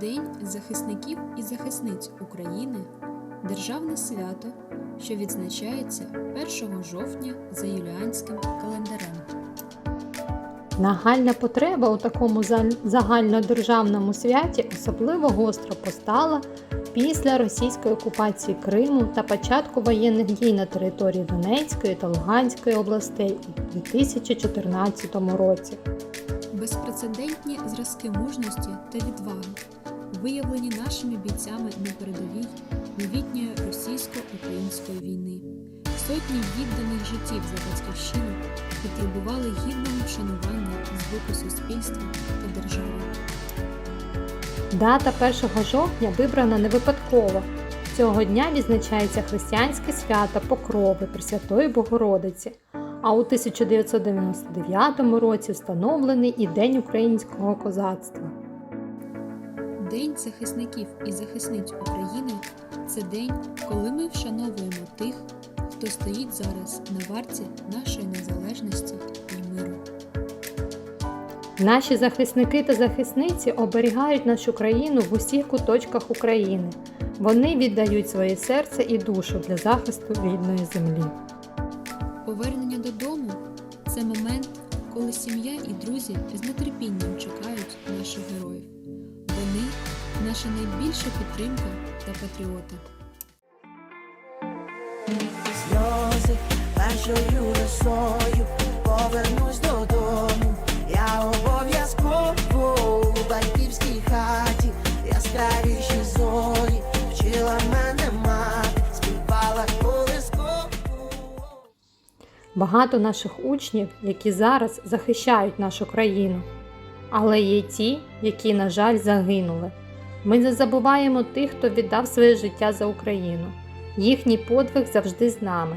День захисників і захисниць України державне свято, що відзначається 1 жовтня за юліанським календарем. Нагальна потреба у такому загальнодержавному святі особливо гостро постала після російської окупації Криму та початку воєнних дій на території Донецької та Луганської областей у 2014 році. Безпрецедентні зразки мужності та відваги, виявлені нашими бійцями на передовій новітньої російсько-української війни. Сотні відданих життів за батьківщину потребували гідного вшанування з боку суспільства та держави. Дата 1 жовтня вибрана не випадково. Цього дня відзначається християнське свято Покрови Пресвятої Богородиці. А у 1999 році встановлений і День українського козацтва. День захисників і захисниць України це день, коли ми вшановуємо тих, хто стоїть зараз на варті нашої незалежності і миру. Наші захисники та захисниці оберігають нашу країну в усіх куточках України. Вони віддають своє серце і душу для захисту рідної землі. Повернення додому це момент, коли сім'я і друзі з нетерпінням чекають наших наша найбільша підтримка та патріоти. сльози першою росою повернусь додому. Я обов'язково у батьківській хаті, яскравіші зорі, вчила мене мати, співала колискову. Багато наших учнів, які зараз захищають нашу країну, але є ті, які, на жаль, загинули. Ми не забуваємо тих, хто віддав своє життя за Україну. Їхній подвиг завжди з нами.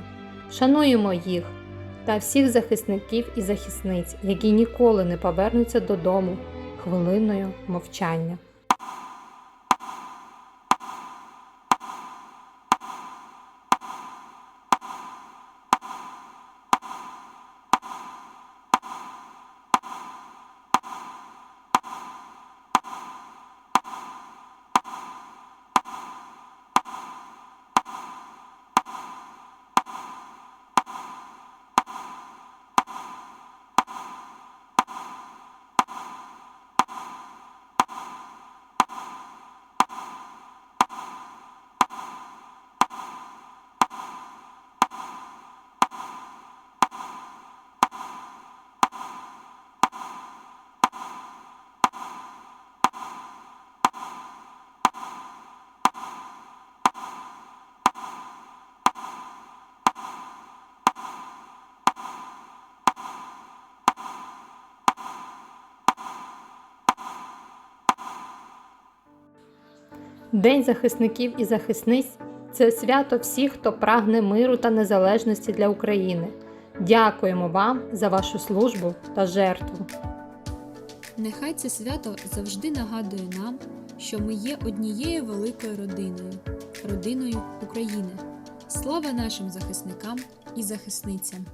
Шануємо їх та всіх захисників і захисниць, які ніколи не повернуться додому хвилиною мовчання. День захисників і захисниць це свято всіх, хто прагне миру та незалежності для України. Дякуємо вам за вашу службу та жертву. Нехай це свято завжди нагадує нам, що ми є однією великою родиною, родиною України. Слава нашим захисникам і захисницям!